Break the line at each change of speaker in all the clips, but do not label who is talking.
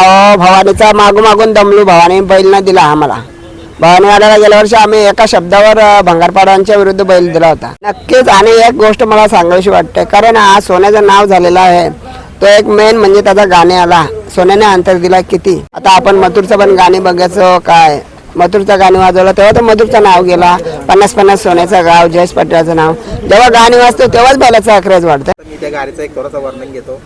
अहो भवानीचा मागून मागून दमलू. भवानी बैल न दिला आम्हाला. भवानीवाल्याला गेल्या वर्षी आम्ही एका शब्दावर भंगारपाडांच्या विरुद्ध बैल दिला होता. नक्कीच आणि एक गोष्ट मला सांगावीशी वाटते कारण आज सोन्याचं नाव झालेलं आहे. तो एक मेन म्हणजे त्याचा गाणे आला. सोन्याने अंतर दिला किती? आता आपण मथुरचं पण गाणे बघायचो काय? मथुरचं गाणे वाजवलं तेव्हा तर मथुरचं नाव गेला. पन्नास पन्नास सोन्याचं गाव जयेश पटलाचं नाव. जेव्हा गाणे वाजतो तेव्हाच बैलाचा अक्रेज वाढतं.
मी त्या गाडीचं एक वर्णन घेतो.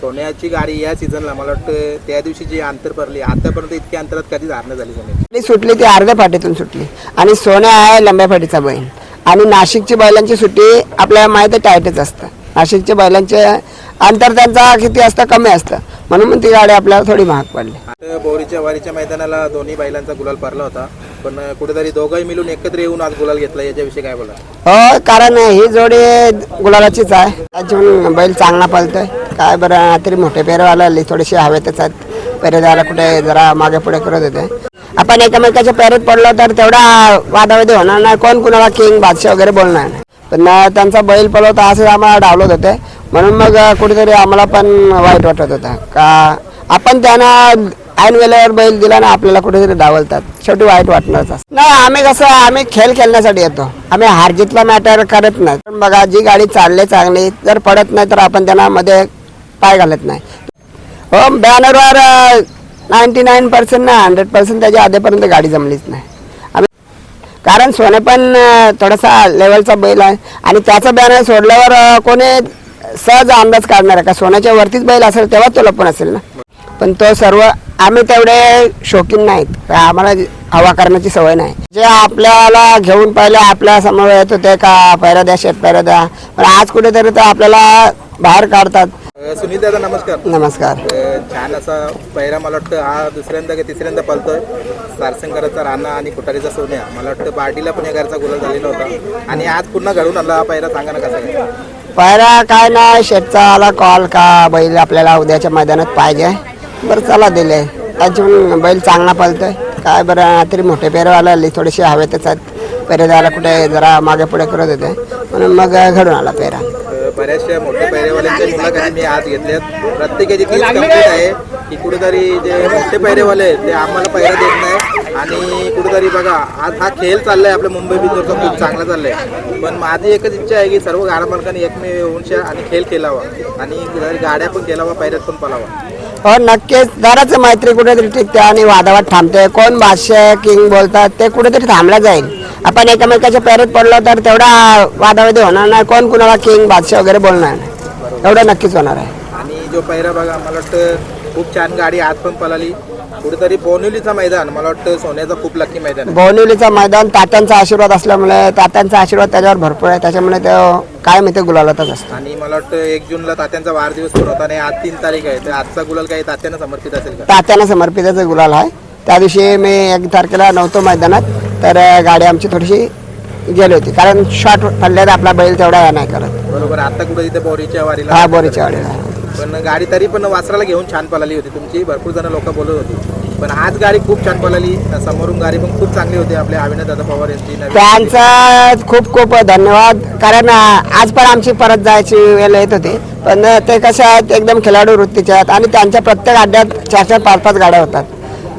सोन्याची गाडी या सीझनला मला वाटतं त्या दिवशी जी अंतर पडली आतापर्यंत इतक्या अंतरात कधीच हार झाली सोन्याची.
सुटली ती अर्ध्या फाटीतून सुटली. आणि सोन्या आहे लंब्या फाटीचा बैल आणि नाशिकची बैलांची सुट्टी आपल्याला माहिती आहे असतं. नाशिकच्या बैलांच्या अंतर त्यांचा किती असतं कमी असतं. म्हणून मग ती गाडी आपल्याला थोडी महाग पडली.
आता बोरीच्या वारीच्या मैदानाला दोन्ही बैलांचा गुलाल पडला होता. पण कुठेतरी दोघंही मिळून एकत्र येऊन आज गुलाल घेतला याच्याविषयी काय बोला
हो कारण ही जोडी गुलालाचीच आहे. त्याच्याहून बैल चांगला पळतोय. काय बरं तरी मोठे पेरवाला आली थोडीशी हवेतच आहेत. पेरे द्यायला कुठे जरा मागे पुढे करत होते. आपण एकमेकाच्या पेरेत पडलो तर तेवढा वादावादी होणार नाही. कोण कुणाला किंग बादशाह वगैरे बोलणार नाही. पण त्यांचा बैल पळवता असं आम्हाला डावलत होते. म्हणून मग कुठेतरी आम्हाला पण वाईट वाटत होता. का आपण त्यांना ऐन वेळेवर बैल दिला ना आपल्याला कुठेतरी डावलतात शेवटी वाईट वाटणारच नाही आम्ही कसं आम्ही खेळ खेळण्यासाठी येतो. आम्ही हार जितला मॅटर करत नाही. पण बघा जी गाडी चालली चांगली जर पडत नाही तर आपण त्यांना मध्ये पाय घालत नाही. हो बॅनरवर नाईन्टी नाईन पर्सेंट ना हंड्रेड पर्सेंट त्याच्या आधीपर्यंत गाडी जमलीच नाही. आम्ही कारण सोने पण थोडासा लेवलचा बैल आहे. आणि त्याचा बॅनर सोडल्यावर कोणी सहज अंदाज काढणार आहे का? सोन्याच्या वरतीच बैल असेल तेव्हा तो लपून असेल ना. पण तो सर्व आम्ही तेवढे शौकीन नाहीत. आम्हाला हवा करण्याची सवय नाही. जे आपल्याला घेऊन पहिले आपल्यासमोर येत होते का पैरा द्या शेत पैरा द्या. पण आज कुठेतरी तर आपल्याला बाहेर काढतात.
सुनील दादा नमस्कार.
नमस्कार.
छान असा पहिरा मला वाटतं हा दुसऱ्यांदा का तिसऱ्यांदा पळतोय सारसंगराचा राणा आणि कुटारीचा सोन्या. मला वाटतं बार्टीला पण या घरचा गुलाल झालेला होता. आणि आज पुन्हा घडून आणला हा पहिरा. सांगा ना कसा काय
काय ना शेटचा आला कॉल का? बैल आपल्याला उद्याच्या मैदानात पाहिजे. बरं चला दिले. त्याच्याहून बैल चांगला पळतोय. काय बरं तरी मोठे पेरवाला आली थोडीशी हवेतच आहेत. पेरे द्यायला कुठे जरा मागे पुढे करत होते. म्हणून मग घडून आला पेरा
बऱ्याचशा मोठ्या पैरेवाल्यांच्या मुलाखती मी आज घेतल्यात. प्रत्येकाची तीच कंप्लीट आहे की कुठेतरी जे मोठे पैरेवाले आहेत ते आम्हाला पैरा देत नाही. आणि कुठेतरी बघा आज हा खेळ चाललाय आपल्या मुंबई बिंदूरचा खूप चांगला चाललाय. पण माझी एकच इच्छा आहे की सर्व गाडा मालकांनी एकमेव येऊन आणि खेळ खेळावा. आणि कुठेतरी गाड्या पण खेळावा पैऱ्यात पण पळावा.
हो नक्कीच. जराच मैत्री कुठेतरी टिकते आणि वादावाद थांबते. कोण बादशाह किंग बोलतात ते कुठेतरी थांबला जाईल. आपण एकमेकाच्या पेरेत पडलो तर तेवढा वादावादी होणार नाही. कोण कुणाला किंग बादशाह वगैरे बोलणार नाही. एवढं नक्कीच होणार आहे.
आणि जो पैरा बघा मला वाटतं खूप छान गाडी आज पण पळाली. कुठेतरी बोनिवलीचा मैदान मला वाटतं सोन्याचा खूप लकी मैदान आहे.
बोनिवलीचा मैदान तात्यांचा आशीर्वाद असल्यामुळे तात्यांचा आशीर्वाद त्याच्यावर भरपूर आहे. त्याच्यामुळे ते काय मी ते गुलालातच असतो.
आणि मला वाटतं एक जूनला तात्यांचा वाढदिवस पण होता आणि आज तीन तारीख आहे. तर आजचा गुलाल काही तात्यांना समर्पित असेल का?
तात्यांना समर्पितच गुलाल आहे. त्या दिवशी मी एक तारखेला नव्हतो मैदानात तर अं, गाडी आमची थोडीशी गेली होती. कारण शॉर्ट पडल्यात आपला बैल तेवढा हे नाही करत.
बरोबर. आता कुठे तिथे बोरीच्या वारीला
हा बोरीच्या वाडीला
पण गाडी तरी पण वासराला घेऊन छान पळाली होती. तुमची भरपूर जण लोक बोलत होती. पण आज गाडी खूप छान पळाली. समोरून गाडी पण खूप चांगली होती. आपल्या अविनाश दादा पवार यांची
त्यांचा खूप खूप धन्यवाद. कारण आज पण आमची परत जायची वेळ येत होती. पण ते कसे आहेत एकदम खिलाडू वृत्तीचे आहेत आणि त्यांच्या प्रत्येक अड्ड्यात चार चार पाच पाच गाड्या होतात.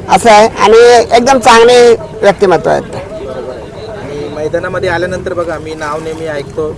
असं आहे. आणि एकदम चांगले व्यक्तिमत्व आहेत.
आणि मैदानामध्ये आल्यानंतर बघा मी नाव नेहमी ऐकतो.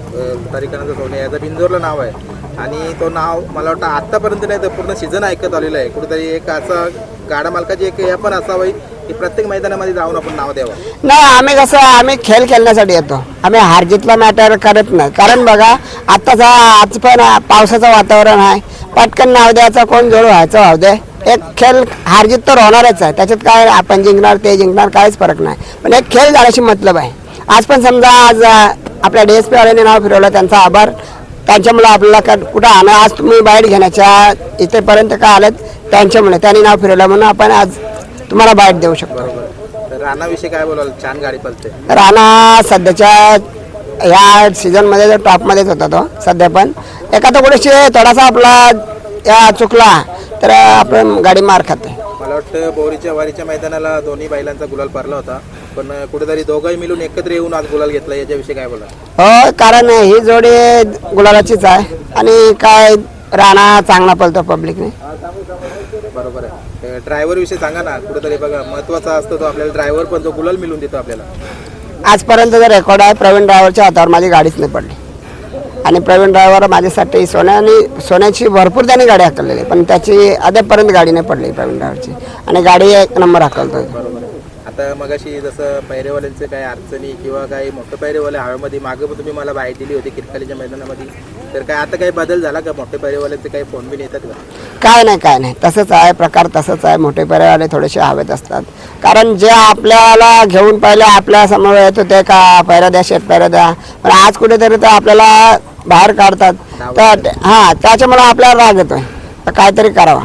तारिकांचं सोने. याचं बिंजोरला नाव आहे. आणि तो नाव मला वाटतं आत्तापर्यंत नाही तर पूर्ण सीझन ऐकत आलेलं आहे. कुठेतरी एक असा गाडा मालकाची एक हे पण असावं की प्रत्येक मैदानामध्ये जाऊन आपण नाव द्यावं.
नाही आम्ही कसं आम्ही खेळ खेळण्यासाठी येतो. आम्ही हार जितला मॅटर करत नाही. कारण बघा आत्ताचा आज पण पावसाचं वातावरण आहे. पटकन नाव द्यायचं कोण जोड व्हायचं व्हाव दे. एक खेळ हारजीत तर होणारच आहे. त्याच्यात काय आपण जिंकणार ते जिंकणार काहीच फरक नाही. पण एक खेळ झाल्याशी मतलब आहे. आज पण समजा आज आपल्या डी एस पी वाल्याने नाव फिरवलं त्यांचा आभार. त्यांच्यामुळे आपल्याला का- कुठं आणा आज तुम्ही बाईट घेण्याच्या इथेपर्यंत का आलेत? त्यांच्यामुळे. त्यांनी नाव फिरवलं. म्हणून आपण आज तुम्हाला बाईट देऊ शकतो.
राणाविषयी काय बोलाल? छान गाडी पळते
राणा सध्याच्या ह्या सीझनमध्ये जर टॉपमध्येच होता तो सध्या पण. एखादा कुठेशी थोडासा आपला या चुकला तर आपण गाडी मार खाते.
मला वाटतं बोरीच्या वारीच्या मैदानाला दोन्ही बैलांचा गुलाल पडला होता. पण कुठेतरी दोघंही मिळून एकत्र येऊन आज गुलाल घेतला याच्याविषयी काय बोला
हो कारण ही जोडी गुलालाचीच आहे आणि काय राणा चांगला पळतो पब्लिकने.
बरोबर आहे. ड्रायव्हर विषयी सांगा ना कुठेतरी बघा महत्त्वाचा असतो तो आपल्याला ड्रायव्हर पण तो गुलाल मिळून देतो आपल्याला.
आजपर्यंत जो रेकॉर्ड आहे प्रवीण ड्रायव्हरच्या हातावर माझी गाडीच नाही पडली. आणि प्रवीण ड्रायव्हर माझ्यासाठी सोन्याने सोन्याची भरपूर त्याने गाडी हाकललेली. पण त्याची अद्यापर्यंत गाडी नाही पडली प्रवीण ड्रायव्हरची. आणि गाडी एक नंबर हाकलतोय.
आता मगाशी जसं पैरेवाल्यांचे काही अडचणी किंवा काही मोठे पैरेवाले हवेमध्ये मागे पण तुम्ही मला माहिती दिली होती किरकालीच्या मैदानामध्ये. तर काय आता काही बदल झाला का? मोठे पैरेवाल्यांचे काही फोन बिन येतात का?
काय नाही काय नाही. तसंच आहे प्रकार तसंच आहे. मोठे पर्यावाले थोडेसे हवेत असतात. कारण जे आपल्याला घेऊन पहिले आपल्यासमोर येत होते का पैरा द्या शेत पैरा द्या. पण आज कुठेतरी तर आपल्याला बाहेर काढतात. तर हां त्याच्यामुळे आपल्याला राग येतोय. तर काहीतरी करावा.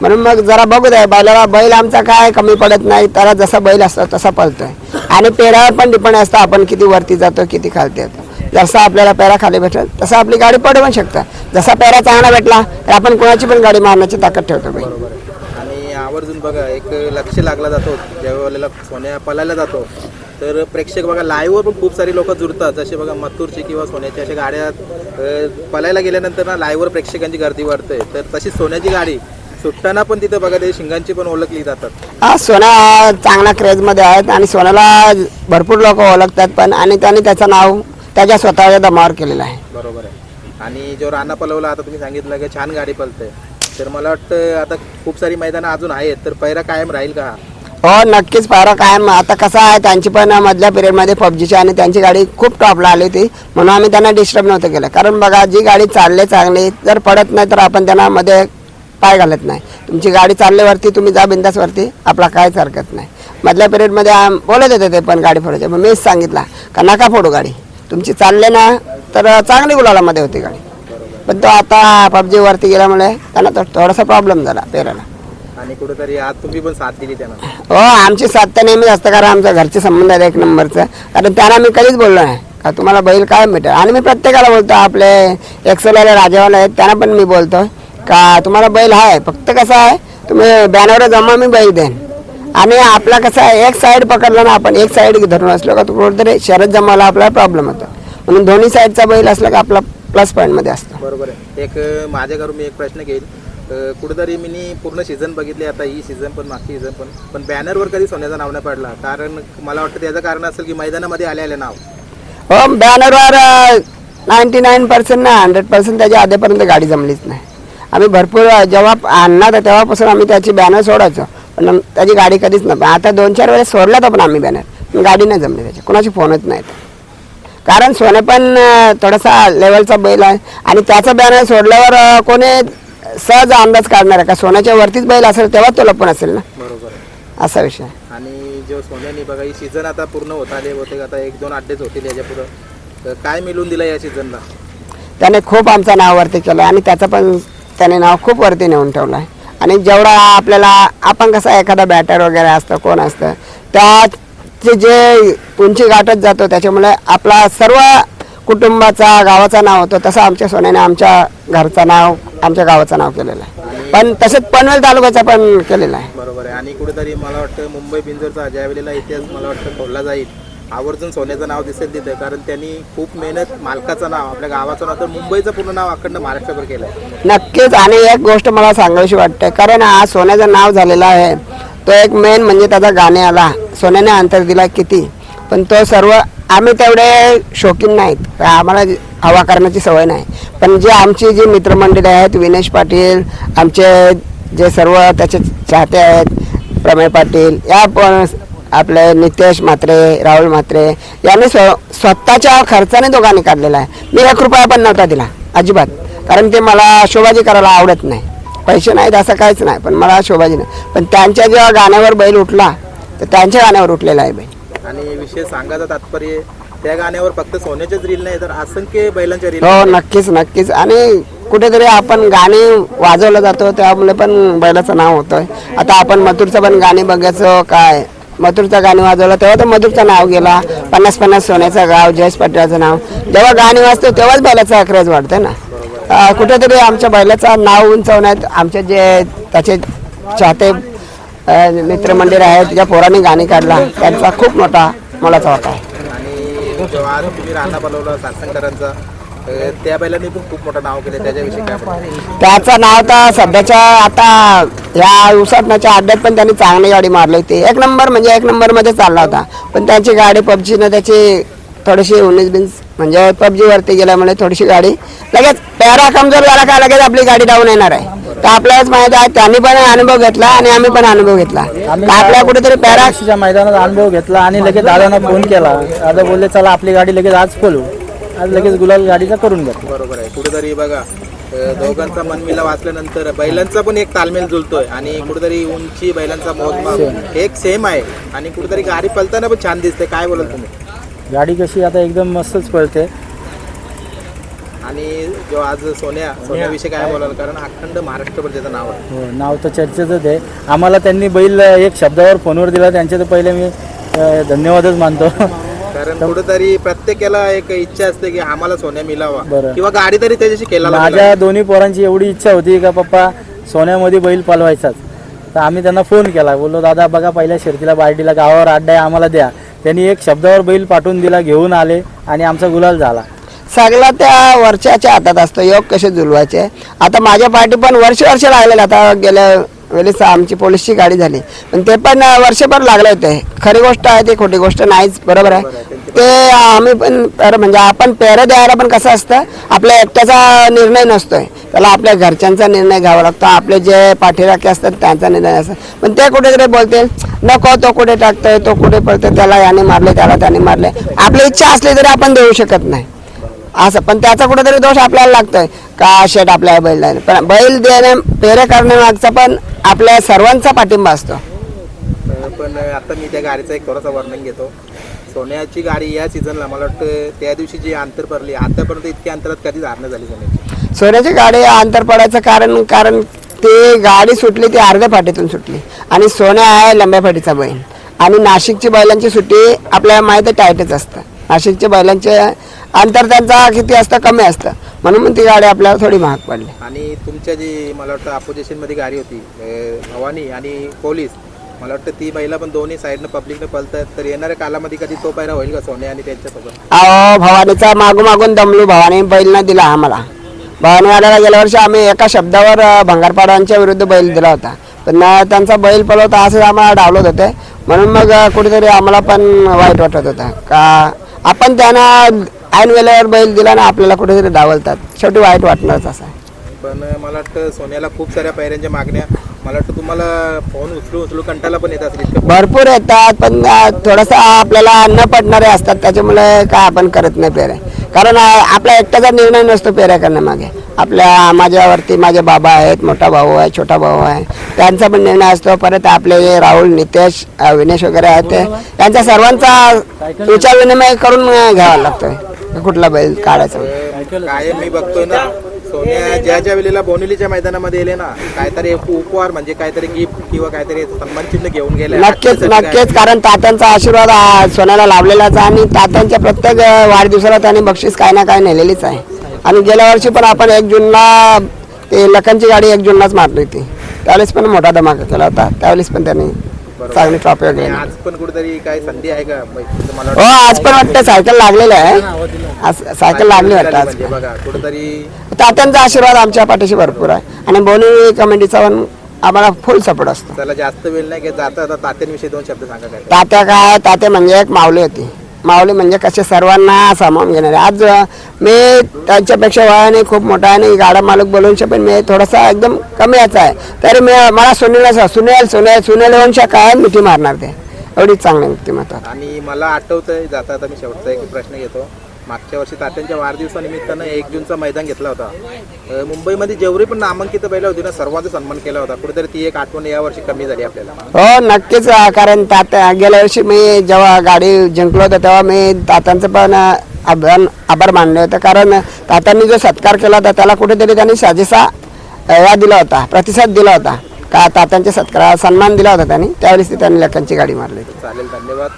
म्हणून मग जरा बघू द्या बैलाला बैल आमचा काय कमी पडत नाही त्याला जसा बैल असतो तसा पळतोय. आणि पेरावर पण डिपेंड असतं आपण किती वरती जातो किती खालती येतो. जसा आपल्याला पेरा खाली भेटेल तसं आपली गाडी पडू पण शकतं. जसा पेरा चांगला भेटला तर आपण कोणाची पण गाडी मारण्याची ताकद ठेवतो बैल
बरोबर आहे. आणि आवर्जून बघा एक लक्ष लागला जातो ज्यावेळेला वेळेला सोन्या पलायला जातो तर प्रेक्षक बघा लाईव्हवर पण खूप सारी लोक जुळतात जसे बघा मथुरची किंवा सोन्याची अशा गाड्या अ, पलायला गेल्यानंतर ना लाईव्हवर प्रेक्षकांची गर्दी वाढते. तर तशी सोन्याची गाडी सुटताना पण तिथं बघा ते शिंगांची पण ओळखली जातात
हा सोना चांगला क्रेजमध्ये आहेत आणि सोन्याला भरपूर लोक ओळखतात पण आणि त्यांनी त्याचं नाव त्याच्या स्वतःच्या दमावर केलेलं आहे.
बरोबर आहे. आणि जो राणा पलवला आता तुम्ही सांगितलं की छान गाडी पलते तर मला वाटतं आता खूप सारी मैदानं अजून आहेत तर पैरा कायम राहील का? हा?
नक्कीच पायरा कायम. आता कसं आहे त्यांची पण मधल्या पिरियडमध्ये पबजीची आणि त्यांची गाडी खूप टॉपला आली होती म्हणून आम्ही त्यांना डिस्टर्ब नव्हतं केलं. कारण बघा जी गाडी चालले चांगली जर पडत नाही तर आपण त्यांना मध्ये पाय घालत नाही. तुमची गाडी चालल्यावरती तुम्ही जा बिंदासवरती आपला काहीच हरकत नाही. मधल्या पिरियडमध्ये आम बोलत होते ते पण गाडी फोडायचे. मग मीच सांगितला का नका फोडू गाडी. तुमची चालले ना तर चांगली गुलालामध्ये होती गाडी. पण तो आता पबजी वरती गेल्यामुळे त्यांना तो थोडासा प्रॉब्लेम झाला पेराला
आणि कुठेतरी आज तुम्ही पण साथ दिली त्यांना.
हो आमची साथ तर नेहमीच असतं कारण आमच्या घरचे संबंध आहेत एक नंबरचं. कारण त्यांना मी कधीच बोललो नाही. का तुम्हाला बैल काय भेटेल? आणि मी प्रत्येकाला बोलतो आपले एक्सलवाले राजावाले आहेत त्यांना पण मी बोलतो. का तुम्हाला बैल आहे फक्त कसं आहे तुम्ही बॅनरवर जमा मी बैल देईन. आणि आपला कसं आहे एक साईड पकडला ना आपण एक साईड धरून असलो का कुठेतरी शरद जमायला आपल्याला प्रॉब्लेम होतो. म्हणून दोन्ही साईडचा बैल असला का आपला प्लस पॉईंटमध्ये असतो.
बरोबर आहे. एक माझ्याकडून मी एक प्रश्न घेईल. कुठेतरी मी पूर्ण सीझन बघितले आता ही सीझन पण मागची सीझन पण. पण बॅनरवर कधी सोन्याचं नाव नाही पडला. कारण मला वाटतं त्याचं कारण असेल की मैदानामध्ये आले आले नाव.
हो बॅनरवर नाईन्टी नाईन पर्सेंट ना हंड्रेड पर्सेंट त्याच्या आधीपर्यंत गाडी जमलीच नाही. आम्ही भरपूर जेव्हा आणणार तेव्हापासून आम्ही त्याची बॅनर सोडायचो. पण त्याची गाडी कधीच नाही आता दोन चार वेळेस सोडला तर पण आम्ही बॅनर गाडी नाही जमली त्याची. कोणाची फोनच नाहीत कारण सोने पण थोडासा लेवलचा बैल आहे. आणि त्याचा बॅनर सोडल्यावर कोणी सहज अंदाज काढणार आहे का? सोन्याच्या वरतीच बैल असेल तेव्हा तो लपून असेल ना?
बरोबर.
असा विषय.
आणि जो सोन्याने बघा ही सीझन आता पूर्ण होत आले होते आता एक दोन अड्डेच होतील याच्या पुढं. तर काय मिळून दिलं या सीझनला
त्याने खूप आमचं नाव वरती केलं आणि त्याचं पण त्याने नाव खूप वरती नेऊन ठेवलं आहे आणि जेवढा आपल्याला आपण कसं एखादा बॅटर वगैरे असतं कोण असतं त्याचे जे उंची गाठत जातो त्याच्यामुळे आपला सर्व कुटुंबाचा गावाचा नाव होतं तसं आमच्या सोन्याने आमच्या घरचं नाव आमच्या गावाचं नाव केलेलं आहे. पण तसंच पनवेल तालुक्याचा पण केलेला आहे.
बरोबर आहे. आणि कुठेतरी मला वाटतं मुंबई बिंजोरचा ज्या वेळेला इतिहास मला वाटतं खोलला जाईल आवर्जून सोन्याचं नाव दिसेल तिथे कारण त्यांनी खूप मेहनत मालकाचं नाव आपल्या गावाचं नाव तर मुंबईचं पूर्ण नाव अखंड महाराष्ट्रभर केलं आहे
नक्कीच आणि एक गोष्ट मला सांगावीशी वाटते कारण आज सोन्याचं नाव झालेलं आहे तो एक मेन म्हणजे त्याचा गाणे आला. सोन्याने अंतर दिला किती पण तो सर्व आम्ही तेवढे शौकीन नाहीत आम्हाला हवा करण्याची सवय नाही. पण जे आमची जी मित्रमंडळी आहेत विनेश पाटील आमचे जे सर्व त्याचे चाहते आहेत प्रमेय पाटील या पण आपले नितेश म्हात्रे राहुल म्हात्रे यांनी स्व स्वतःच्या खर्चाने दोघांनी काढलेला आहे. मी एक रुपया पण नव्हता दिला अजिबात. कारण ते मला शोभाजी करायला आवडत नाही. पैसे नाहीत असं काहीच नाही पण मला शोभाजी नाही. पण त्यांच्या जेव्हा गाण्यावर बैल उठला तर त्यांच्या गाण्यावर उठलेला आहे बैल.
आणि विषय सांगायचं तात्पर्य त्या गाण्यावर फक्त सोन्याचेच रील नाही तर असंख्य बैलांच्या रील
हो नक्कीच नक्कीच. आणि कुठेतरी आपण गाणे वाजवलं जातो त्यामुळे पण बैलाचं नाव होतंय. आता आपण मथुरचं पण गाणे बघायचं काय? मथुरचं गाणी वाजवलं तेव्हा तर मधुरचं नाव गेला. पन्नास पन्नास सोन्याचं गाव जयेश पाटलाचं नाव. जेव्हा गाणी वाजतो तेव्हाच बैलाचा अक्रज वाढते ना. कुठेतरी आमच्या बैलाचं नाव उंचवण्यात आमचे जे त्याचे चाहते मित्रमंदिर मित्रमंडळ आहेत ज्या पोरांनी गाणी काढला त्यांचा खूप मोठा मोलाचा होता आहे.
त्या बैलांनी पण खूप मोठं नाव केलं त्याच्याविषयी काय बोलणार?
त्याचं नाव तर सध्याच्या आता ह्या उसाटण्याच्या अड्ड्यात पण त्यांनी चांगली गाडी मारली होती. एक नंबर म्हणजे एक नंबरमध्ये चालला होता. पण त्यांची गाडी पबजीनं त्याची थोडीशी उन्नीस बिन्स म्हणजे पबजी वरती गेल्यामुळे थोडीशी गाडी लगेच पॅरा कमजोर झाला का लगेच आपली गाडी डाऊन येणार आहे. तर आपल्यालाच माहिती आहे त्यांनी पण अनुभव घेतला आणि आम्ही पण अनुभव घेतला. का आपल्या कुठेतरी पॅरा
पॅराच्या मैदानात अनुभव घेतला आणि लगेच दादांना फोन केला. दादा बोलले चला आपली गाडी लगेच आज खोलू. आज लगेच गुलाल गाडीचा करून घेतला.
बरोबर आहे. कुठेतरी बघा अं, दोघांचा मनमिला वाचल्यानंतर बैलांचा पण एक तालमेल जुळतोय आणि कुठेतरी उंची बैलांचा मोजमाप एक सेम आहे. आणि कुठेतरी गाडी पलताना पण छान दिसते. काय बोलाल तुम्ही?
गाडी कशी आता एकदम मस्तच पळते.
आणि जो आज सोन्या सोन्याविषयी काय बोलाल? कारण अखंड महाराष्ट्रभर त्याचं नाव आहे.
हो नाव तर चर्चेचंच आहे. आम्हाला त्यांनी बैल एक शब्दावर फोनवर दिला. त्यांचे तर पहिले मी अं, धन्यवादच मानतो.
कारण कुठेतरी प्रत्येकाला एक इच्छा असते की आम्हाला सोन्या मिळावा.
बरं.
किंवा गाडी तरी त्याच्याशी केला
माझ्या दोन्ही पोरांची एवढी इच्छा होती का पप्पा सोन्यामध्ये बैल पालवायचाच. तर आम्ही त्यांना फोन केला. बोललो दादा बघा पहिल्या शर्तीला बार्टीला गावावर अड्डा आहे आम्हाला द्या. त्यांनी एक शब्दावर बैल पाठवून दिला घेऊन आले आणि आमचा गुलाल झाला.
सगळं त्या वर्षाच्या हातात असतं. योग कसे जुलवायचे? आता माझ्या पार्टी पण वर्ष वर्ष लागलेलं आता गेल्या वेळेस आमची पोलीसची गाडी झाली. पण ते पण वर्षभर लागले होते. खरी गोष्ट आहे ती खोटी गोष्ट नाहीच. बरोबर आहे? ते आम्ही पण म्हणजे आपण पेरं द्यायला पण कसं असतं आपल्या एकट्याचा निर्णय नसतोय. त्याला आपल्या घरच्यांचा निर्णय घ्यावा लागतो. आपले जे पाठीराखे असतात त्यांचा निर्णय असतो. पण ते कुठेतरी बोलतील नको तो कुठे टाकतोय तो कुठे पडतोय त्याला याने मारले त्याला त्याने मारले. आपली इच्छा असली तरी आपण देऊ शकत नाही. असं पण त्याचा कुठेतरी दोष आपल्याला लागतोय. का शेट आपल्या बैल नाही? पण बैल देणे पेरे करण्यामागचा पण आपल्या सर्वांचा पाठिंबा असतो.
पण आता मी त्या गाडीचं एक थोडंसं वर्णन घेतो. सोन्याची गाडी या सीझनला मला वाटतं त्या दिवशी जी अंतर पडली आतापर्यंत इतक्या अंतरात हार नाही झाली सोन्याची?
सोन्याची गाडी अंतर पडायचं कारण कारण ती गाडी सुटली ती अर्ध्या फाटीतून सुटली. आणि सोन्या आहे लंब्या फाटीचा बैल. आणि नाशिकची बैलांची सुट्टी आपल्याला माहिती आहे टाईटच असतं. नाशिकच्या बैलांचे अंतर त्यांचा किती असतं कमी असतं. म्हणून मग ती गाडी आपल्याला थोडी महाग पडली.
आणि तुमच्या जी मला वाटतं अपोजिशनमध्ये गाडी होती अं, भवानी आणि पोलीस मला वाटतं ती बैला पण दोन्ही साईडनं पब्लिकनं पलतात तर येणाऱ्या कालामध्ये कधी तो पैरा होईल का सोन्या आणि त्यांच्यासोबत?
अहो भवानीचा मागून मागून दमलू. भवानी बैल न दिला आम्हाला. भवानीवाल्याला गेल्या वर्षी आम्ही एका शब्दावर अं, भंगारपाडांच्या विरुद्ध बैल दिला होता. पण अं, त्यांचा बैल पळवता असं आम्हाला डावलत होते. म्हणून मग अं, कुठेतरी आम्हाला पण वाईट वाटत होतं. का आपण त्यांना ऐन वेळेवर बैल दिला ना आपल्याला कुठेतरी डावलतात शेवटी वाईट वाटणारच असं आहे.
पण मला वाटतं सोन्याला खूप साऱ्या पैऱ्यांच्या मागण्या. मला वाटतं तुम्हाला फोन उचलू उचलू कंटाला पण येत असेल
भरपूर येतात पण थोडंसं आपल्याला न पडणारे असतात त्याच्यामुळे काय आपण करत नाही पेऱ्या कारण आपला एकट्याचा निर्णय नसतो पेऱ्या करण्यामागे. आपल्या माझ्यावरती माझे बाबा आहेत मोठा भाऊ आहे छोटा भाऊ आहे. त्यांचा पण निर्णय असतो. परत आपले राहुल नितेश विनेश वगैरे आहेत ते त्यांचा सर्वांचा विचार विनिमय करून घ्यावा लागतोय. कुठला बैल काढायचा?
अं, कायम मी बघतोय ना सोन्या ज्या ज्या वेळेला बोनिलीच्या मैदानामध्ये येले ना काहीतरी उप- उपहार म्हणजे काहीतरी गिफ्ट किंवा काहीतरी सन्मान चिन्ह घेऊन गेले.
नक्कीच नक्कीच कारण तात्यांचा आशीर्वाद सोन्याला लाभलेलाच आहे आणि तात्यांच्या प्रत्येक वाढदिवसाला त्यांनी बक्षीस काय ना काय नेलेलीच आहे. आणि गेल्या वर्षी पण आपण एक जूनला ते लखनची गाडी एक जूनलाच मारली होती. त्यावेळेस पण मोठा धमाका केला होता. त्यावेळेस पण त्यांनी चांगली ट्रॉफी वगैरे.
आज पण कुठेतरी काही संधी आहे का? म्हणजे मला
हो आज पण वाटतं सायकल लागलेलं आहे. आज सायकल लागली वाटतं आज.
म्हणजे बघा कुठेतरी
तात्यांचा आशीर्वाद आमच्या पाठीशी भरपूर आहे. आणि बोनी कमिटीचा पण आम्हाला फुल सपोर्ट असतो.
त्याला जास्त वेळ नाही घेत. जाता आता तात्यांविषयी दोन शब्द सांगा काय?
तात्या काय? तात्या म्हणजे एक माऊली होती. माऊली म्हणजे कसे सर्वांना सामावून घेणारे. आज मी त्यांच्यापेक्षा वयाने खूप मोठा आहे आणि गाडा मालक बोलून पण मी थोडासा एकदम कमी याचा आहे. तरी मी मला सुनील सुनील सुनील सुनील वंशा काय मिठी मारणार ते. एवढी चांगली व्यक्तिमत्व.
आणि मला आठवतंय जाता आता मी शेवटचा एक प्रश्न घेतो. मागच्या वर्षी तात्यांच्या वाढदिवसानिमित्तानं एक जूनचा मैदान घेतला होता. मुंबईमध्ये जेवढी पण नामांकित बैला होती ना सर्वांचा सन्मान केला होता. कुठेतरी ती एक आठवण या वर्षी कमी झाली आपल्याला.
हो नक्कीच कारण तात्या गेल्या वर्षी मी जेव्हा गाडी जिंकलो होतो तेव्हा मी तात्यांचं पण अ, आभार आभार मानले होते. कारण तात्यांनी जो सत्कार केला होता त्याला कुठेतरी त्यांनी साजेसा या दिला होता प्रतिसाद दिला होता. का तात्यांच्या सत्कारा सन्मान दिला होता त्यांनी त्यावेळेस त्यांनी लखनची गाडी मारली
चालेल धन्यवाद.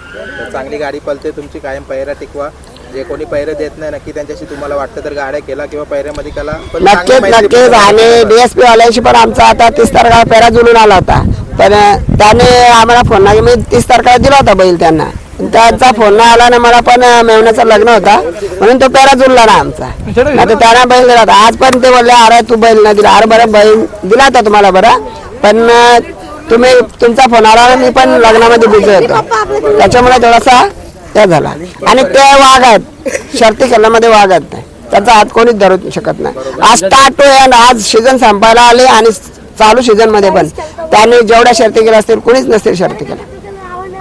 चांगली गाडी पलते तुमची कायम पैरा टिकवा. जे कोणी पैरे देत नाही नक्की त्यांच्याशी तुम्हाला वाटतं तर गाड्या केला किंवा पैऱ्यामध्ये केला.
नक्कीच नक्कीच. आणि. डीएसपी वाल्याशी पण आमचा आता तीस तारखेला पेरा जुळून आला होता. पण त्याने आम्हाला फोन नाही मी तीस तारखेला दिला होता बैल त्यांना. त्याचा फोन नाही आला ना मला पण मेवण्याचं लग्न होता. म्हणून तो पेरा जुळला ना आमचा. तर त्याला बैल दिला होता. आज पण ते बोलले अरे तू बैल नाही दिला. अरे बरं बैल दिला होता तुम्हाला बरं. पण तुम्ही तुमचा फोन आला मी पण लग्नामध्ये बिझी होतो. त्याच्यामुळे थोडासा हे झाला. आणि ते वाघ आहेत शर्ती खेळण्यामध्ये वाघ आहेत ते. त्याचा हात कोणीच धरू शकत नाही. आज स्टार्ट आज सीझन संपायला आले आणि चालू सीझनमध्ये पण. त्यांनी जेवढ्या शर्ती केल्या असतील कोणीच नसतील शर्ती केल्या.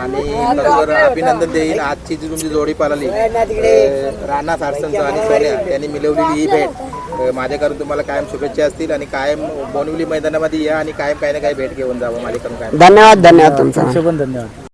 आणि अभिनंदन देईल. आजची जी तुमची जोडी पळाली राणा सारसनचा आणि सोन्या त्यांनी मिळवलेली ही भेट. माझ्याकडून तुम्हाला कायम शुभेच्छा असतील आणि कायम बोनिवली मैदानामध्ये या आणि कायम काही ना काही भेट घेऊन जावं माझ्याकडून
धन्यवाद धन्यवाद तुमचा.
धन्यवाद.